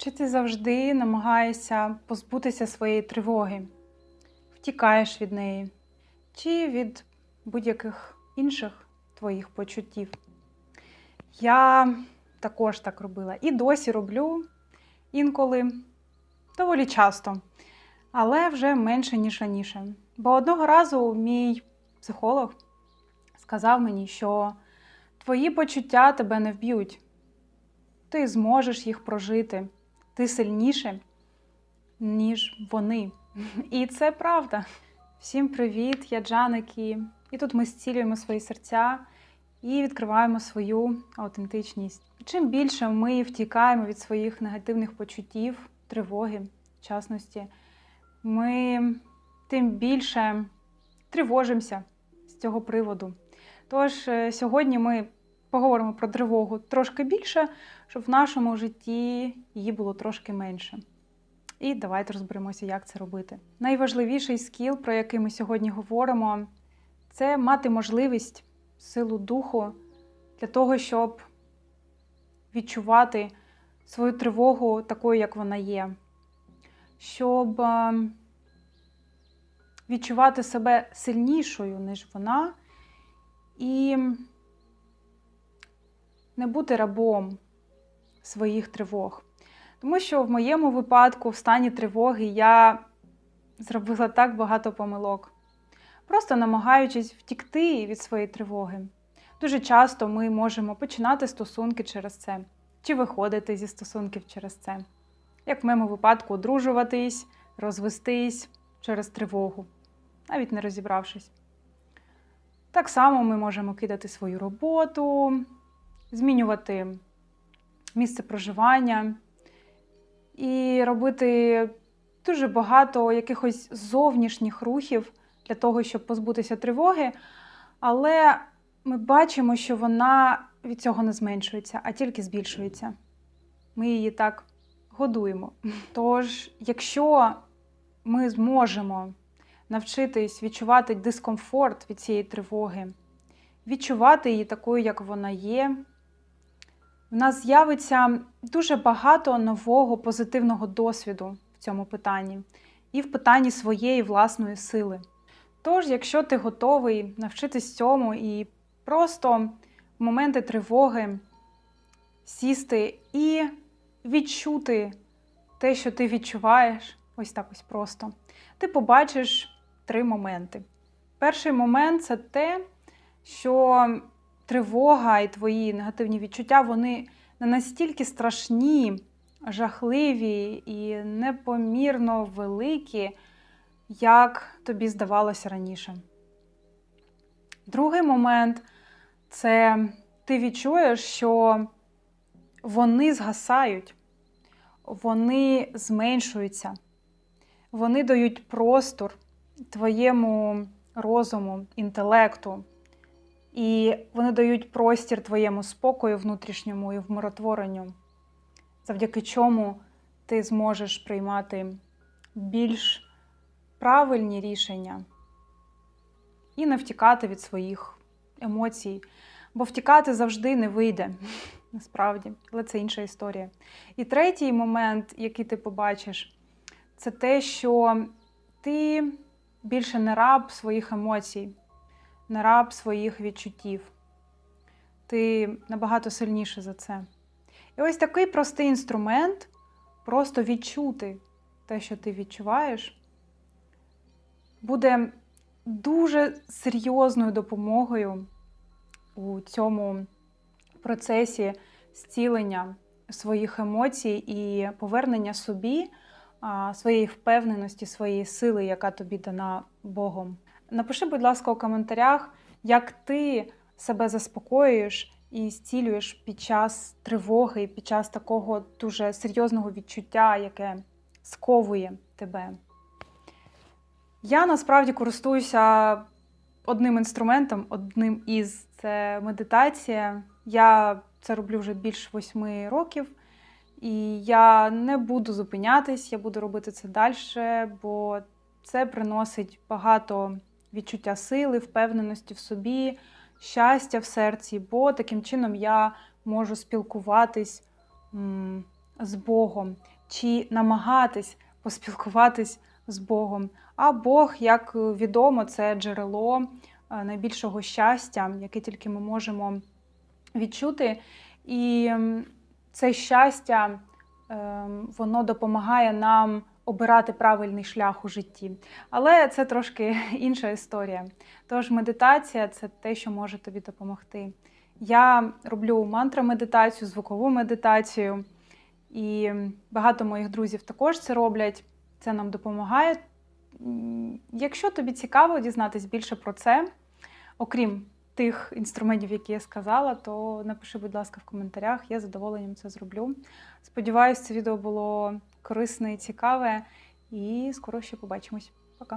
Чи ти завжди намагаєшся позбутися своєї тривоги, втікаєш від неї, чи від будь-яких інших твоїх почуттів? Я також так робила. І досі роблю інколи доволі часто, але вже менше, ніж раніше. Бо одного разу мій психолог сказав мені, що твої почуття тебе не вб'ють, ти зможеш їх прожити ти сильніше, ніж вони. І це правда. Всім привіт! Я Джанекі. І тут ми зцілюємо свої серця і відкриваємо свою аутентичність. Чим більше ми втікаємо від своїх негативних почуттів, тривоги, в частності, ми тим більше тривожимося з цього приводу. Тож е, сьогодні ми поговоримо про тривогу трошки більше, щоб в нашому житті її було трошки менше. І давайте розберемося, як це робити. Найважливіший скіл, про який ми сьогодні говоримо, це мати можливість, силу духу для того, щоб відчувати свою тривогу такою, як вона є, щоб е, відчувати себе сильнішою, ніж вона, і не бути рабом своїх тривог. Тому що в моєму випадку, в стані тривоги, я зробила так багато помилок, просто намагаючись втікти від своєї тривоги. Дуже часто ми можемо починати стосунки через це, чи виходити зі стосунків через це. Як в моєму випадку, одружуватись, розвестись через тривогу, навіть не розібравшись. Так само ми можемо кидати свою роботу, змінювати місце проживання і робити дуже багато якихось зовнішніх рухів для того, щоб позбутися тривоги. Але ми бачимо, що вона від цього не зменшується, а тільки збільшується. Ми її так годуємо. Тож, якщо ми зможемо навчитись відчувати дискомфорт від цієї тривоги, відчувати її такою, як вона є, в нас з'явиться дуже багато нового позитивного досвіду в цьому питанні і в питанні своєї власної сили. Тож, якщо ти готовий навчитись цьому і просто в моменти тривоги сісти і відчути те, що ти відчуваєш, ось так ось просто, ти побачиш три моменти. Перший момент це те, що тривога і твої негативні відчуття, вони не настільки страшні, жахливі і непомірно великі, як тобі здавалося раніше. Другий момент це ти відчуєш, що вони згасають, вони зменшуються, вони дають простор твоєму розуму, інтелекту. І вони дають простір твоєму спокою внутрішньому і вмиротворенню, завдяки чому ти зможеш приймати більш правильні рішення і не втікати від своїх емоцій. Бо втікати завжди не вийде, насправді, але це інша історія. І третій момент, який ти побачиш, це те, що ти більше не раб своїх емоцій не раб своїх відчуттів. Ти набагато сильніше за це. І ось такий простий інструмент просто відчути те, що ти відчуваєш, буде дуже серйозною допомогою у цьому процесі зцілення своїх емоцій і повернення собі своєї впевненості, своєї сили, яка тобі дана Богом. Напиши, будь ласка, у коментарях, як ти себе заспокоюєш і зцілюєш під час тривоги, під час такого дуже серйозного відчуття, яке сковує тебе. Я насправді користуюся одним інструментом, одним із це медитація. Я це роблю вже більш восьми років. І я не буду зупинятись, я буду робити це далі, бо це приносить багато відчуття сили, впевненості в собі, щастя в серці, бо таким чином я можу спілкуватись з Богом, чи намагатись поспілкуватись з Богом. А Бог, як відомо, це джерело е, найбільшого щастя, яке тільки ми можемо відчути. І це щастя ем, воно допомагає нам обирати правильний шлях у житті. Але це трошки інша історія. Тож медитація це те, що може тобі допомогти. Я роблю мантра-медитацію, звукову медитацію, і багато моїх друзів також це роблять. Це нам допомагає. Якщо тобі цікаво дізнатись більше про це, окрім тих інструментів, які я сказала, то напиши, будь ласка, в коментарях. Я задоволенням це зроблю. Сподіваюсь, це відео було корисне і цікаве. І скоро ще побачимось. Пока.